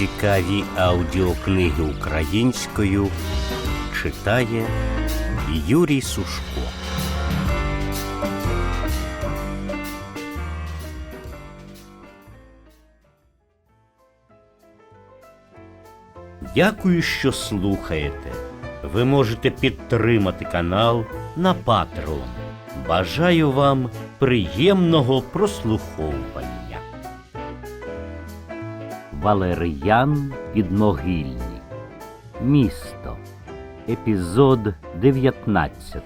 Цікаві аудіокниги українською читає Юрій Сушко. Дякую, що слухаєте. Ви можете підтримати канал на Patreon. Бажаю вам приємного прослуховування. Валериян Підмогильний. Місто. Епізод 19.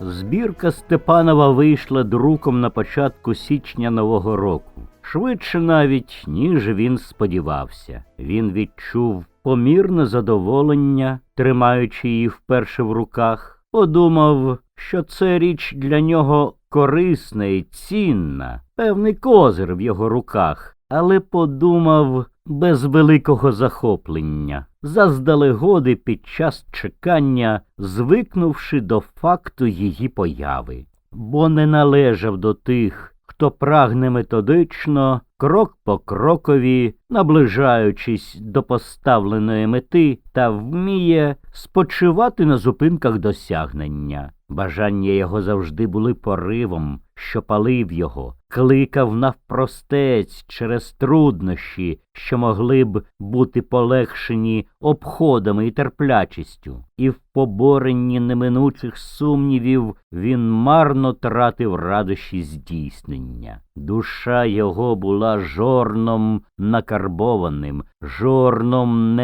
Збірка Степанова вийшла друком на початку січня Нового року. Швидше навіть, ніж він сподівався. Він відчув помірне задоволення, тримаючи її вперше в руках. Подумав, що це річ для нього корисна і цінна, певний козир в його руках, але подумав без великого захоплення, заздалегоди під час чекання, звикнувши до факту її появи, бо не належав до тих, хто прагне методично, крок по крокові, наближаючись до поставленої мети та вміє спочивати на зупинках досягнення. Бажання його завжди були поривом, що палив його, кликав навпростець через труднощі, що могли б бути полегшені обходами і терплячістю, і в поборенні неминучих сумнівів він марно тратив радощі здійснення. Душа його була жорном накарбованим, жорном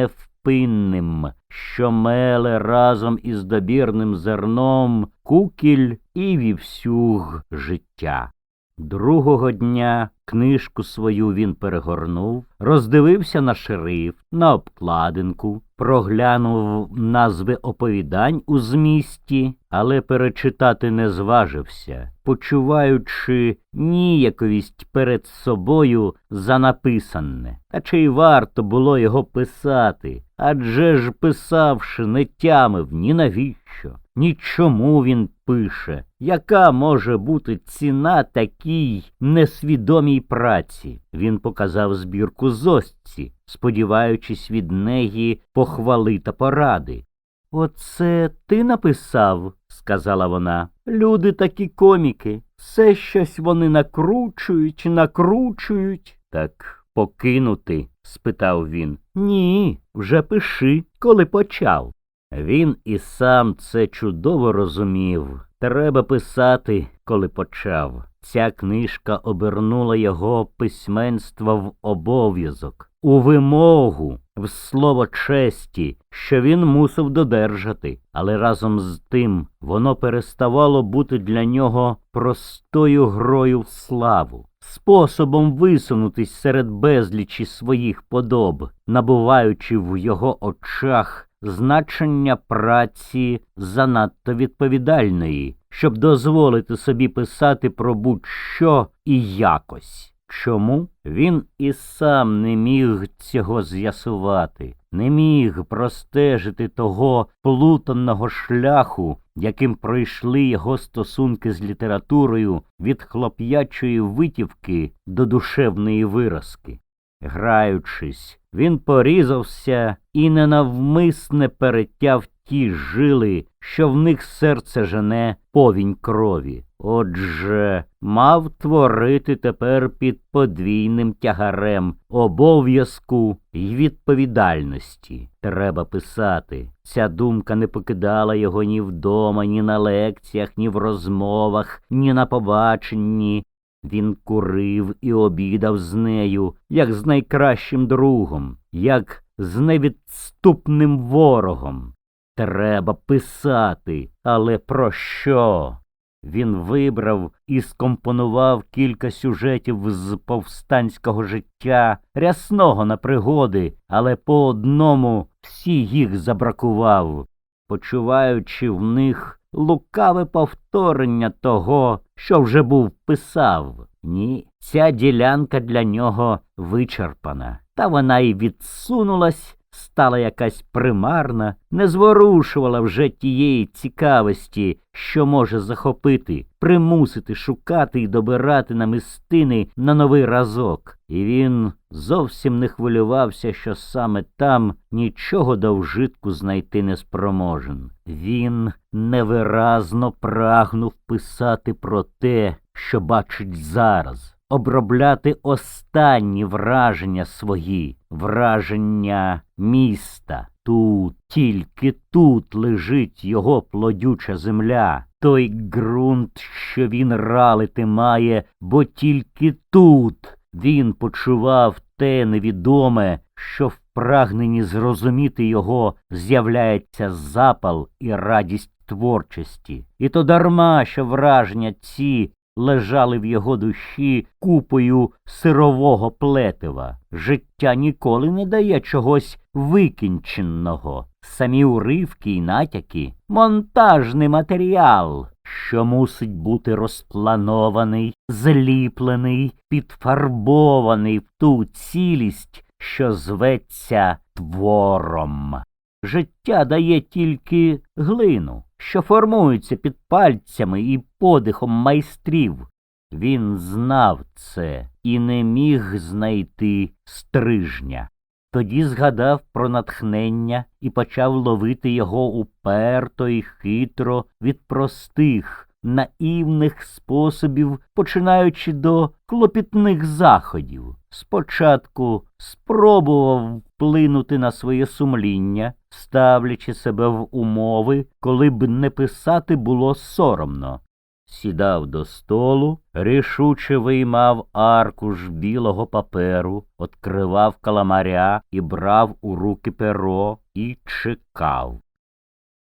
невпинним, що меле разом із добірним зерном кукіль і вівсюг життя. Другого дня книжку свою він перегорнув, роздивився на шрифт, на обкладинку, проглянув назви оповідань у змісті, але перечитати не зважився, почуваючи ніяковість перед собою за написане. Та чи й варто було його писати? Адже ж писавши, не тямив ні навіщо, ні чому він пише, яка може бути ціна такій несвідомій праці. Він показав збірку зостці, сподіваючись від неї похвали та поради. Оце ти написав, сказала вона. Люди такі коміки. Все щось вони накручують, накручують. Так покинути? спитав він. Ні, вже пиши, коли почав. Він і сам це чудово розумів. Треба писати, коли почав. Ця книжка обернула його письменство в обов'язок, у вимогу, в слово честі, що він мусив додержати, але разом з тим воно переставало бути для нього простою грою в славу, способом висунутись серед безлічі своїх подоб, набуваючи в його очах значення праці занадто відповідальної, щоб дозволити собі писати про будь-що і якось. Чому він і сам не міг цього з'ясувати, не міг простежити того плутаного шляху, яким пройшли його стосунки з літературою від хлоп'ячої витівки до душевної виразки. Граючись, він порізався і ненавмисне перетяв ті жили, що в них серце жене повінь крові. Отже, мав творити тепер під подвійним тягарем обов'язку й відповідальності. Треба писати. Ця думка не покидала його ні вдома, ні на лекціях, ні в розмовах, ні на побаченні. Він курив і обідав з нею, як з найкращим другом, як з невідступним ворогом. Треба писати, але про що? Він вибрав і скомпонував кілька сюжетів з повстанського життя, рясного на пригоди, але по одному всі їх забракував, почуваючи в них лукаве повторення того, що вже був писав. Ні, ця ділянка для нього вичерпана, та вона й відсунулась, стала якась примарна, не зворушувала вже тієї цікавості, що може захопити, примусити шукати і добирати намистини на новий разок, і він зовсім не хвилювався, що саме там нічого до вжитку знайти не спроможен. Він невиразно прагнув писати про те, що бачить зараз, обробляти останні враження свої, враження міста. Тут, тільки тут лежить його плодюча земля, той ґрунт, що він ралити має, бо тільки тут він почував те невідоме, що в прагненні зрозуміти його з'являється запал і радість творчості. І то дарма, що враження ці лежали в його душі купою сирового плетива. Життя ніколи не дає чогось викінченого. Самі уривки й натяки монтажний матеріал, що мусить бути розпланований, зліплений, підфарбований в ту цілість, що зветься твором. Життя дає тільки глину, що формується під пальцями і подихом майстрів. Він знав це і не міг знайти стрижня. Тоді згадав про натхнення і почав ловити його уперто і хитро від простих, наївних способів, починаючи до клопітних заходів. Спочатку спробував вплинути на своє сумління, ставлячи себе в умови, коли б не писати було соромно. Сідав до столу, рішуче виймав аркуш білого паперу, откривав каламаря і брав у руки перо і чекав.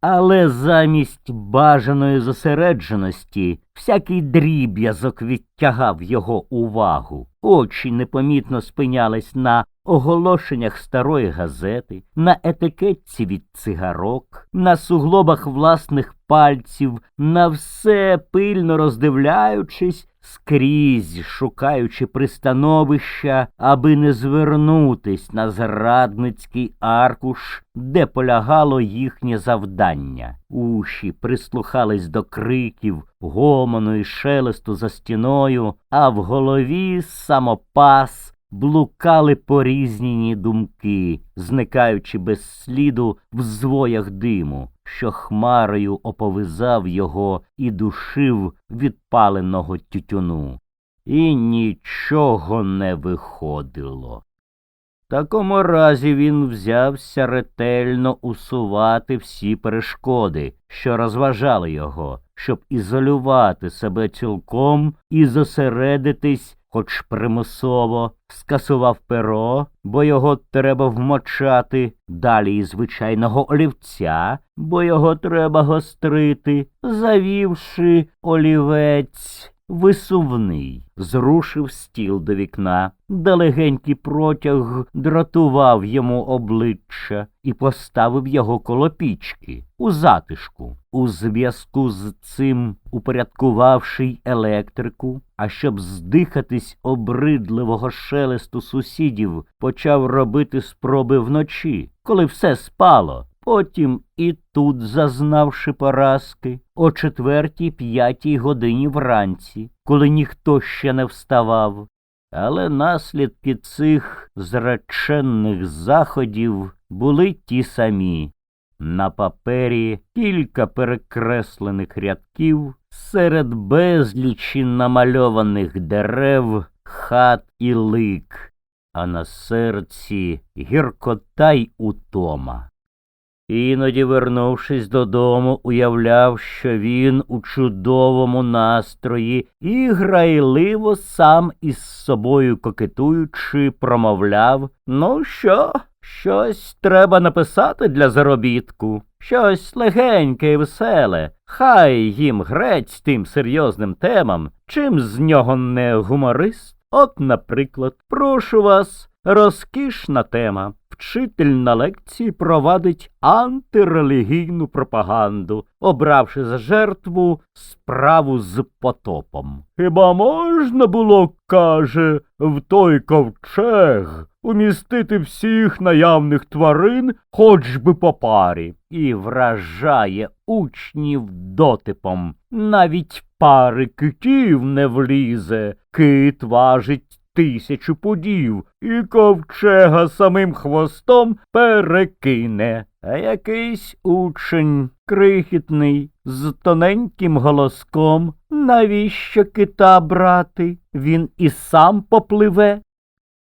Але замість бажаної зосередженості всякий дріб'язок відтягав його увагу. Очі непомітно спинялись на оголошеннях старої газети, на етикетці від цигарок, на суглобах власних пальців, на все пильно роздивляючись, скрізь шукаючи пристановища, аби не звернутись на зрадницький аркуш, де полягало їхнє завдання. Уші прислухались до криків, гомону і шелесту за стіною, а в голові самопас блукали порізнені думки, зникаючи без сліду в звоях диму, що хмарою оповизав його і душив від паленого тютюну. І нічого не виходило. В такому разі він взявся ретельно усувати всі перешкоди, що розважали його, щоб ізолювати себе цілком і зосередитись хоч примусово скасував перо, бо його треба вмочати, далі звичайного олівця, бо його треба гострити, завівши олівець. Висувний, зрушив стіл до вікна, де легенький протяг дратував йому обличчя і поставив його коло пічки у затишку. У зв'язку з цим, упорядкувавши й електрику, а щоб здихатись обридливого шелесту сусідів, почав робити спроби вночі, коли все спало. Потім і тут, зазнавши поразки, о четвертій п'ятій годині вранці, коли ніхто ще не вставав. Але наслідки цих зреченних заходів були ті самі. На папері кілька перекреслених рядків серед безлічі намальованих дерев, хат і лик, а на серці гіркота й утома. Іноді, вернувшись додому, уявляв, що він у чудовому настрої і грайливо сам із собою кокетуючи, промовляв Ну що, щось треба написати для заробітку, щось легеньке і веселе. Хай їм грець тим серйозним темам, чим з нього не гуморист. От, наприклад, прошу вас, розкішна тема. Вчитель на лекції провадить антирелігійну пропаганду, обравши за жертву справу з потопом. Хіба можна було, каже, в той ковчег умістити всіх наявних тварин хоч би по парі, і вражає учнів дотипом. Навіть пари китів не влізе, кит важить тисячу пудів і ковчега самим хвостом перекине. А якийсь учень крихітний, з тоненьким голоском, навіщо кита брати? Він і сам попливе.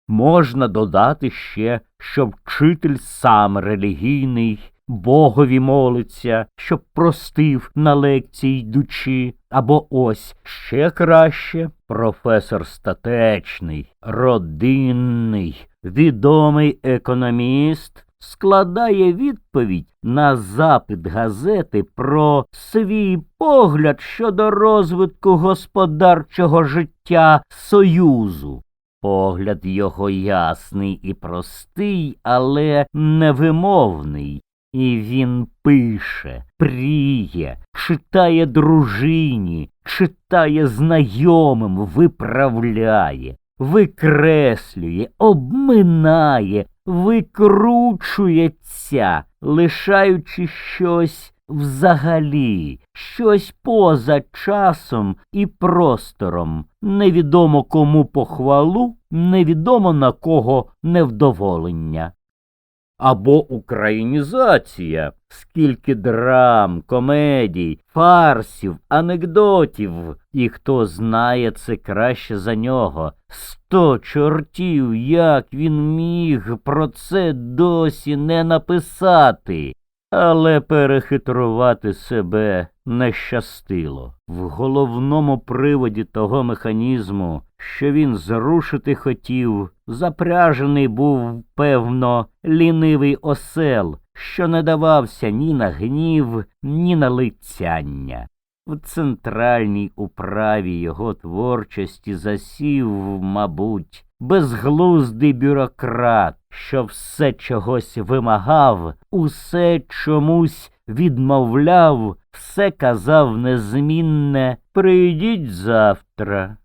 Можна додати ще, що вчитель сам релігійний, Богові молиться, щоб простив на лекції йдучи, або ось ще краще професор статечний, родинний, відомий економіст складає відповідь на запит газети про свій погляд щодо розвитку господарчого життя Союзу. Погляд його ясний і простий, але невимовний. І він пише, пріє, читає дружині, читає знайомим, виправляє, викреслює, обминає, викручується, лишаючи щось взагалі, щось поза часом і простором, невідомо кому похвалу, невідомо на кого невдоволення. Або українізація, скільки драм, комедій, фарсів, анекдотів, і хто знає це краще за нього. Сто чортів, як він міг про це досі не написати. Але перехитрувати себе не щастило. В головному приводі того механізму, що він зрушити хотів, запряжений був, певно, лінивий осел, що не давався ні на гнів, ні на лицяння. В центральній управі його творчості засів, мабуть, безглуздий бюрократ, що все чогось вимагав, усе чомусь відмовляв, все казав незмінне Прийдіть завтра.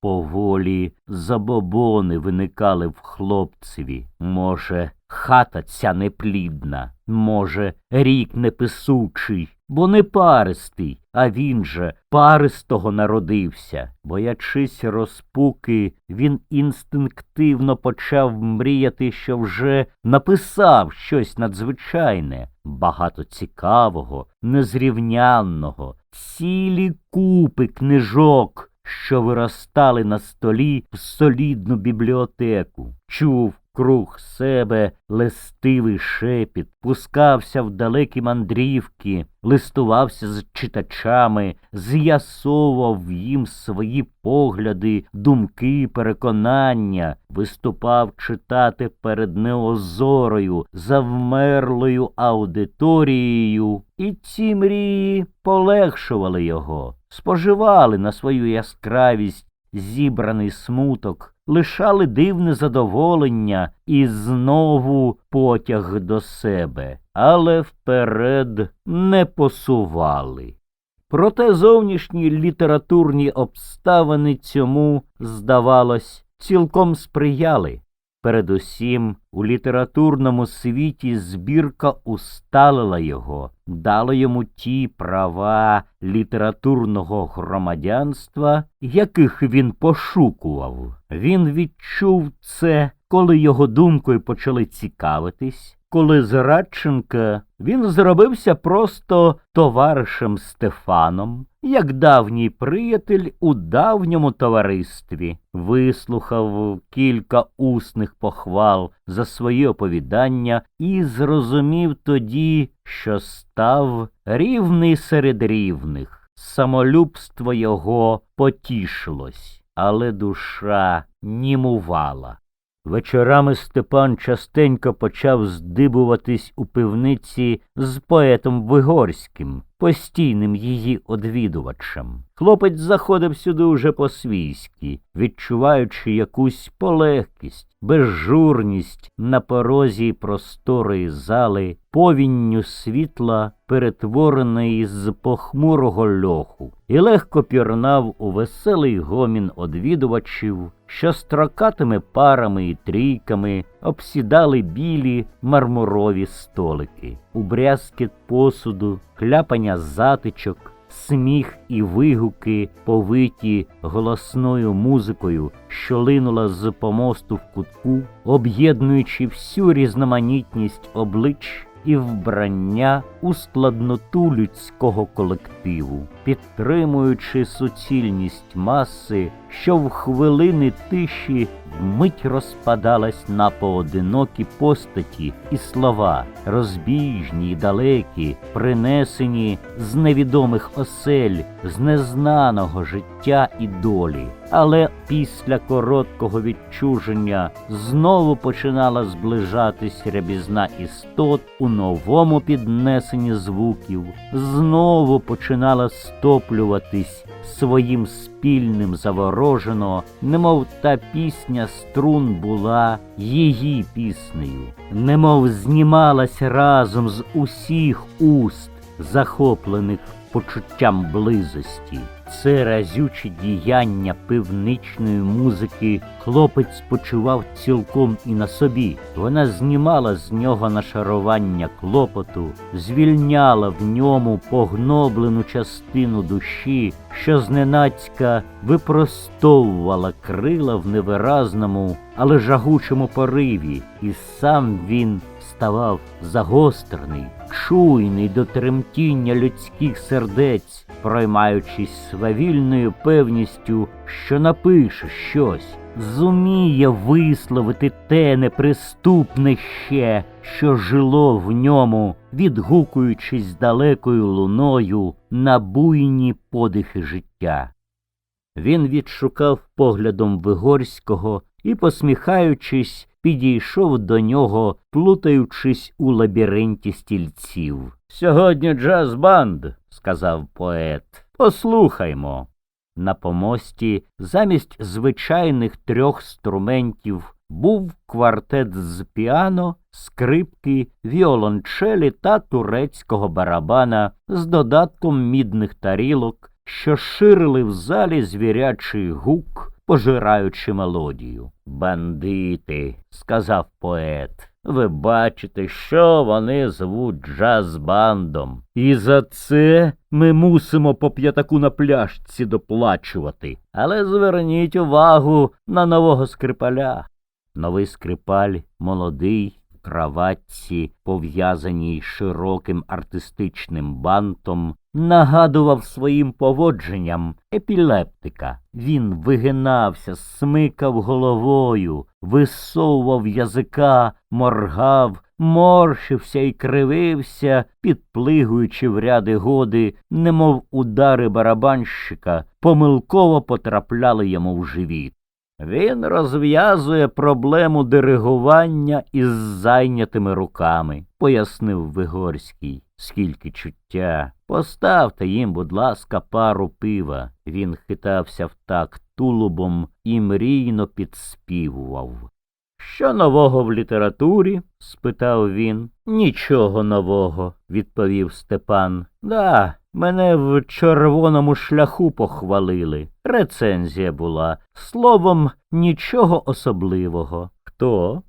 Поволі забобони виникали в хлопцеві. Може, хата ця неплідна, може, рік неписучий, бо не паристий, а він же паристого народився. Боячись розпуки, він інстинктивно почав мріяти, що вже написав щось надзвичайне, багато цікавого, незрівнянного, цілі купи книжок що виростали на столі в солідну бібліотеку, чув круг себе листивий шепіт, пускався в далекі мандрівки, листувався з читачами, з'ясовував їм свої погляди, думки, переконання, виступав читати перед неозорою, завмерлою аудиторією, і ці мрії полегшували його, споживали на свою яскравість зібраний смуток, лишали дивне задоволення і знову потяг до себе, але вперед не посували. Проте зовнішні літературні обставини цьому, здавалось, цілком сприяли. Передусім, у літературному світі збірка усталила його, дала йому ті права літературного громадянства, яких він пошукував. Він відчув це, коли його думкою почали цікавитись, коли з Радченка він зробився просто товаришем Стефаном, як давній приятель у давньому товаристві, вислухав кілька усних похвал за свої оповідання і зрозумів тоді, що став рівний серед рівних. Самолюбство його потішилось, але душа німувала. Вечорами Степан частенько почав здибуватись у пивниці з поетом Вигорським, постійним її одвідувачем. Хлопець заходив сюди уже по-свійськи, відчуваючи якусь полегкість, безжурність на порозі просторої зали, повінню світла, перетвореної з похмурого льоху, і легко пірнав у веселий гомін одвідувачів, що строкатими парами і трійками обсідали білі мармурові столики, у брязкіт посуду, кляпання затичок, сміх і вигуки, повиті голосною музикою, що линула з помосту в кутку, об'єднуючи всю різноманітність облич і вбрання у складноту людського колективу, підтримуючи суцільність маси, що в хвилини тиші вмить розпадалась на поодинокі постаті і слова, розбіжні й далекі, принесені з невідомих осель, з незнаного життя і долі. Але після короткого відчуження знову починала зближатись рябізна істот у новому піднесенні звуків, знову починала стоплюватись своїм спільним заворожено, немов та пісня струн була її піснею, немов знімалась разом з усіх уст, захоплених почуттям близості. Це разюче діяння пивничної музики хлопець почував цілком і на собі. Вона знімала з нього нашарування клопоту, звільняла в ньому погноблену частину душі, що зненацька випростовувала крила в невиразному, але жагучому пориві, і сам він ставав загострений, чуйний до тремтіння людських сердець, проймаючись свавільною певністю, що напише щось, зуміє висловити те неприступне ще, що жило в ньому, відгукуючись далекою луною на буйні подихи життя. Він відшукав поглядом Вигорського і, посміхаючись, підійшов до нього, плутаючись у лабіринті стільців. Сьогодні джаз-банд, сказав поет. Послухаймо. На помості замість звичайних трьох струментів був квартет з піано, скрипки, віолончелі та турецького барабана з додатком мідних тарілок, що ширили в залі звірячий гук, пожираючи мелодію. Бандити, сказав поет. Ви бачите, що вони звуть джаз-бандом. І за це ми мусимо по п'ятаку на пляшці доплачувати. Але зверніть увагу на нового скрипаля. Новий скрипаль молодий, краватці, пов'язаній широким артистичним бантом, нагадував своїм поводженням епілептика. Він вигинався, смикав головою, висовував язика, моргав, морщився і кривився, підплигуючи в ряди годи, немов удари барабанщика, помилково потрапляли йому в живіт. Він розв'язує проблему диригування із зайнятими руками, пояснив Вигорський. Скільки чуття. Поставте їм, будь ласка, пару пива. Він хитався в такт тулубом і мрійно підспівував. Що нового в літературі? спитав він. Нічого нового, відповів Степан. Да, мене в червоному шляху похвалили. Рецензія була. Словом, нічого особливого. Хто?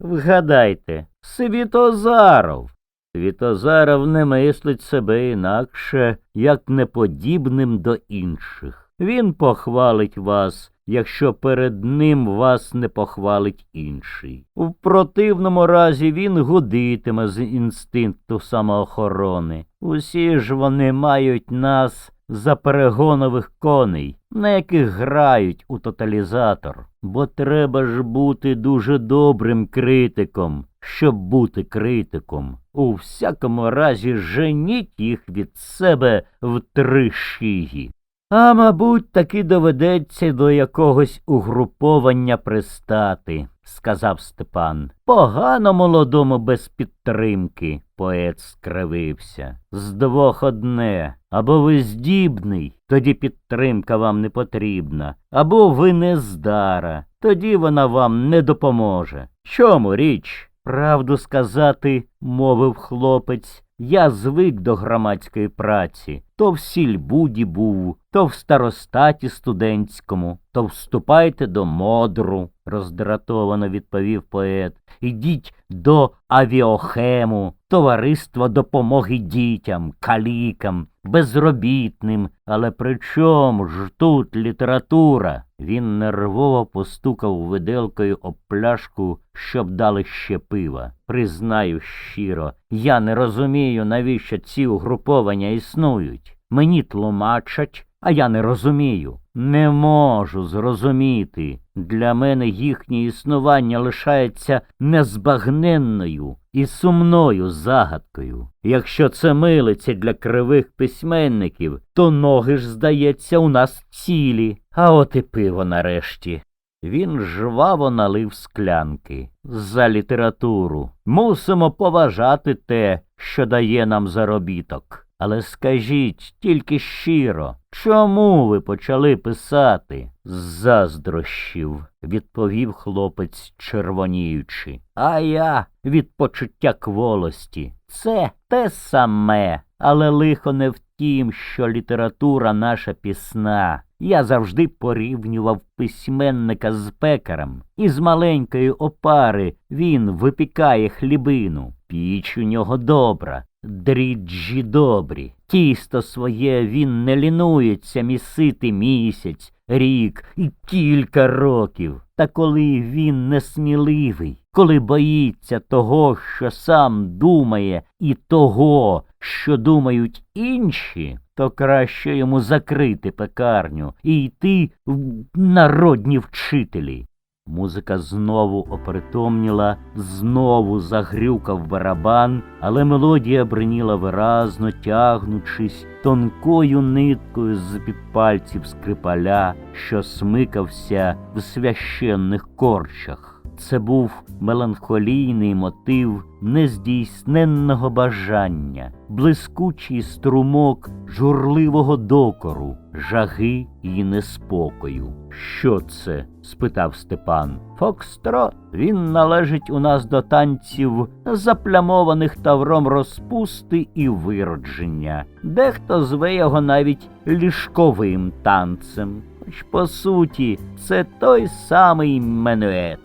Вгадайте, Світозаров. Світозаров не мислить себе інакше, як неподібним до інших. Він похвалить вас, якщо перед ним вас не похвалить інший. У противному разі він гудитиме з інстинкту самоохорони. Усі ж вони мають нас за перегонових коней, на яких грають у тоталізатор. Бо треба ж бути дуже добрим критиком, щоб бути критиком. У всякому разі, женіть їх від себе в три шиї. А мабуть, таки доведеться до якогось угруповання пристати, сказав Степан. Погано молодому без підтримки, поет скривився. З двох одне. Або ви здібний, тоді підтримка вам не потрібна, або ви нездара, тоді вона вам не допоможе. Чому річ? Правду сказати, мовив хлопець, я звик до громадської праці. То в сільбуді був, то в старостаті студентському, то вступайте до модру, роздратовано відповів поет. Ідіть до авіохему, товариства допомоги дітям, калікам, безробітним. Але при чому ж тут література? Він нервово постукав виделкою об пляшку, щоб дали ще пива. Признаю щиро, я не розумію, навіщо ці угруповання існують. Мені тлумачать, а я не розумію. Не можу зрозуміти. Для мене їхнє існування лишається незбагненною і сумною загадкою. Якщо це милиться для кривих письменників, то ноги ж, здається, у нас цілі, а от і пиво нарешті. Він жваво налив склянки. За літературу. Мусимо поважати те, що дає нам заробіток. Але скажіть тільки щиро, чому ви почали писати? З заздрощів, відповів хлопець, червоніючи. А я від почуття кволості. Це те саме, але лихо не в тім, що література наша пісна. Я завжди порівнював письменника з пекарем. Із маленької опари він випікає хлібину. Піч у нього добра, дріджі добрі. Тісто своє він не лінується місити місяць, рік і кілька років. Та коли він несміливий, коли боїться того, що сам думає, і того, що думають інші, то краще йому закрити пекарню і йти в народні вчителі. Музика знову опритомніла, знову загрюкав барабан, але мелодія бриніла виразно, тягнучись тонкою ниткою з під пальців скрипаля, що смикався в священних корчах. Це був меланхолійний мотив нездійсненного бажання, блискучий струмок журливого докору, жаги і неспокою. Що це? спитав Степан. Фокстрот. Він належить у нас до танців, заплямованих тавром розпусти і виродження. Дехто зве його навіть ліжковим танцем. Хоч по суті, це той самий менует.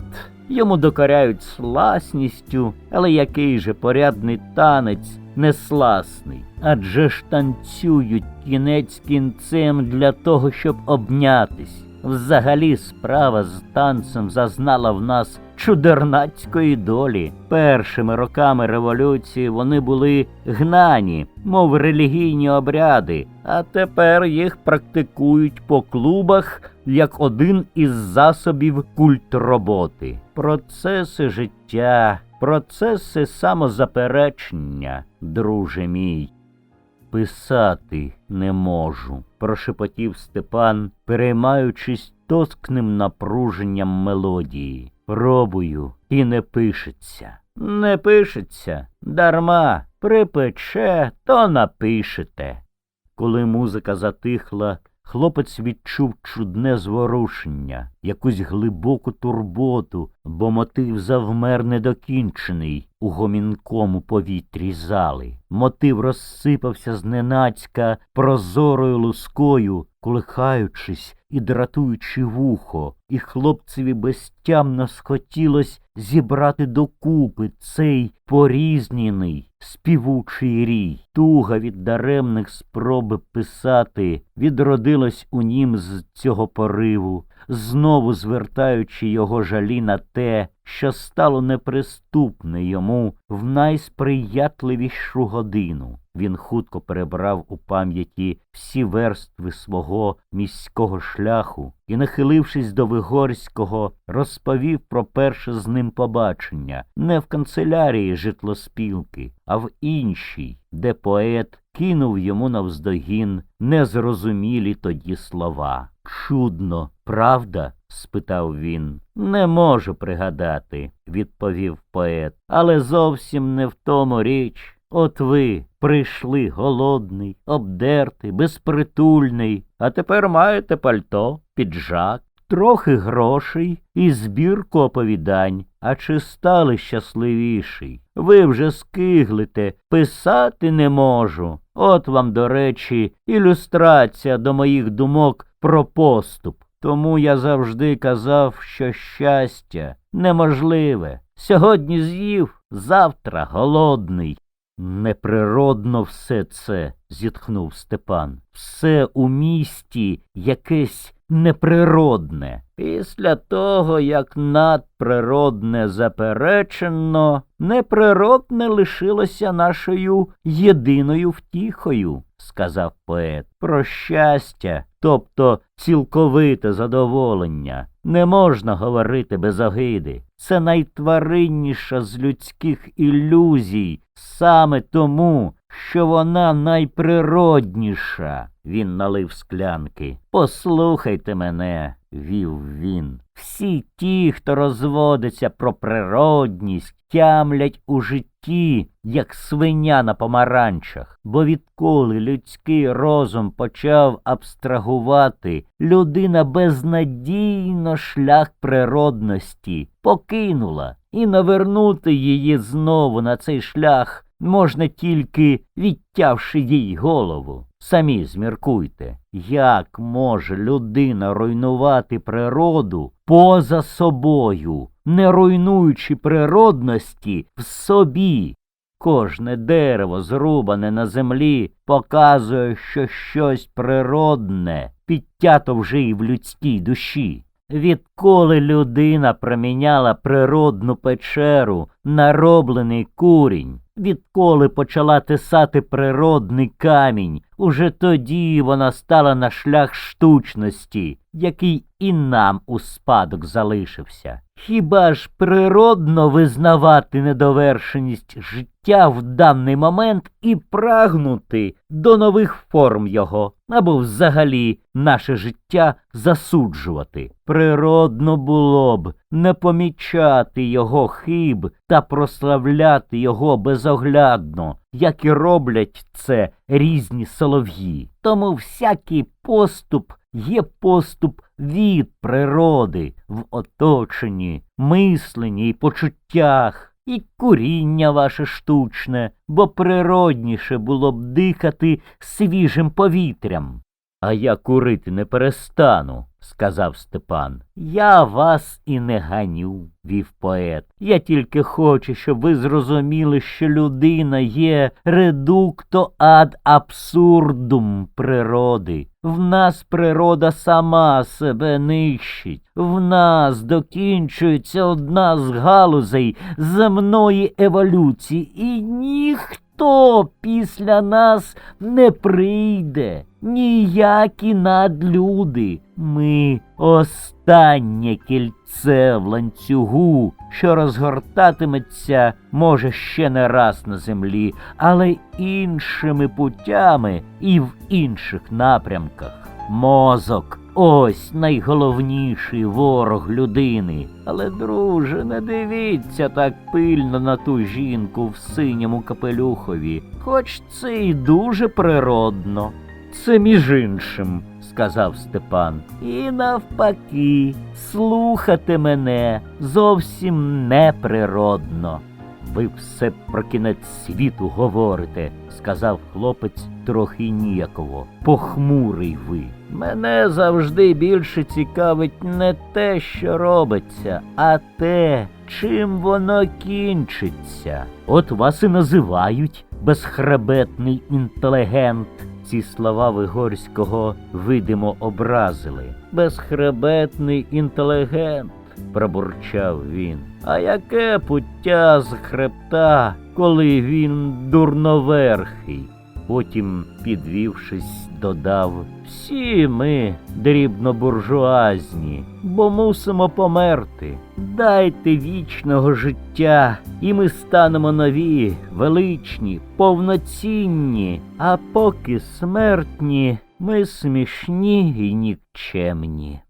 Йому докоряють сласністю, але який же порядний танець несласний. Адже ж танцюють кінець кінцем для того, щоб обнятись. Взагалі справа з танцем зазнала в нас чудернацької долі. Першими роками революції вони були гнані, мов релігійні обряди, а тепер їх практикують по клубах як один із засобів культроботи. Процеси життя, процеси самозаперечення, друже мій. Писати не можу, прошепотів Степан, переймаючись тоскним напруженням мелодії. Пробую і не пишеться. Не пишеться, дарма, припече, то напишете. Коли музика затихла, хлопець відчув чудне зворушення, якусь глибоку турботу, бо мотив завмер недокінчений у гомінкому повітрі зали. Мотив розсипався зненацька прозорою лускою, колихаючись і дратуючи вухо, і хлопцеві безтямно схотілось зібрати докупи цей порізнений співучий рій. Туга від даремних спроби писати відродилась у нім з цього пориву, знову звертаючи його жалі на те, що стало неприступне йому в найсприятливішу годину. Він хутко перебрав у пам'яті всі верстви свого міського шляху і, нахилившись до Вигорського, розповів про перше з ним побачення не в канцелярії житлоспілки, а в іншій, де поет кинув йому навздогін незрозумілі тоді слова. Чудно, правда? спитав він. Не можу пригадати, відповів поет, але зовсім не в тому річ. От ви прийшли голодний, обдертий, безпритульний, а тепер маєте пальто, піджак, трохи грошей і збірку оповідань. А чи стали щасливіший? Ви вже скиглите, писати не можу. От вам, до речі, ілюстрація до моїх думок про поступ. Тому я завжди казав, що щастя неможливе. Сьогодні з'їв, завтра голодний. Неприродно все це, зітхнув Степан. Все у місті якесь неприродне. Після того, як надприродне заперечено, неприродне лишилося нашою єдиною втіхою, сказав поет. Про щастя, тобто цілковите задоволення, не можна говорити без огиди. Це найтваринніша з людських ілюзій, саме тому, що вона найприродніша. Він налив склянки. Послухайте мене, вів він. Всі ті, хто розводиться про природність, тямлять у житті, як свиня на помаранчах, бо відколи людський розум почав абстрагувати, людина безнадійно шлях природності покинула, і навернути її знову на цей шлях можна тільки відтявши їй голову. Самі зміркуйте, як може людина руйнувати природу поза собою, не руйнуючи природності в собі. Кожне дерево, зрубане на землі, показує, що щось природне підтято вже й в людській душі. Відколи людина проміняла природну печеру на роблений курінь, відколи почала тисати природний камінь, уже тоді вона стала на шлях штучності, який і нам у спадок залишився. Хіба ж природно визнавати недовершеність життя в даний момент і прагнути до нових форм його, або взагалі наше життя засуджувати? Природно було б не помічати його хиб та прославляти його безоглядно, як і роблять це різні солов'ї. Тому всякий поступ є поступ від природи в оточенні, мисленні й почуттях. І куріння ваше штучне, бо природніше було б дихати свіжим повітрям. А я курити не перестану, сказав Степан. Я вас і не ганю, вів поет. Я тільки хочу, щоб ви зрозуміли, що людина є редукто ад абсурдум природи. В нас природа сама себе нищить. В нас докінчується одна з галузей земної еволюції, і ніхто після нас не прийде. Ніякі надлюди. Ми останнє кільце в ланцюгу, що розгортатиметься, може, ще не раз на землі, але іншими путями і в інших напрямках. Мозок. Ось найголовніший ворог людини. Але, друже, не дивіться так пильно на ту жінку в синьому капелюхові, хоч це й дуже природно. Це між іншим, сказав Степан. І навпаки, слухати мене зовсім неприродно. Ви все про кінець світу говорите, сказав хлопець трохи ніяково. Похмурий ви. Мене завжди більше цікавить не те, що робиться, а те, чим воно кінчиться. От вас і називають безхребетний інтелігент. Ці слова Вигорського видимо образили. Безхребетний інтелігент, пробурчав він. А яке пуття з хребта, коли він дурноверхий? Потім, підвівшись, додав всі ми дрібнобуржуазні, бо мусимо померти. Дайте вічного життя, і ми станемо нові, величні, повноцінні, а поки смертні, ми смішні й нікчемні.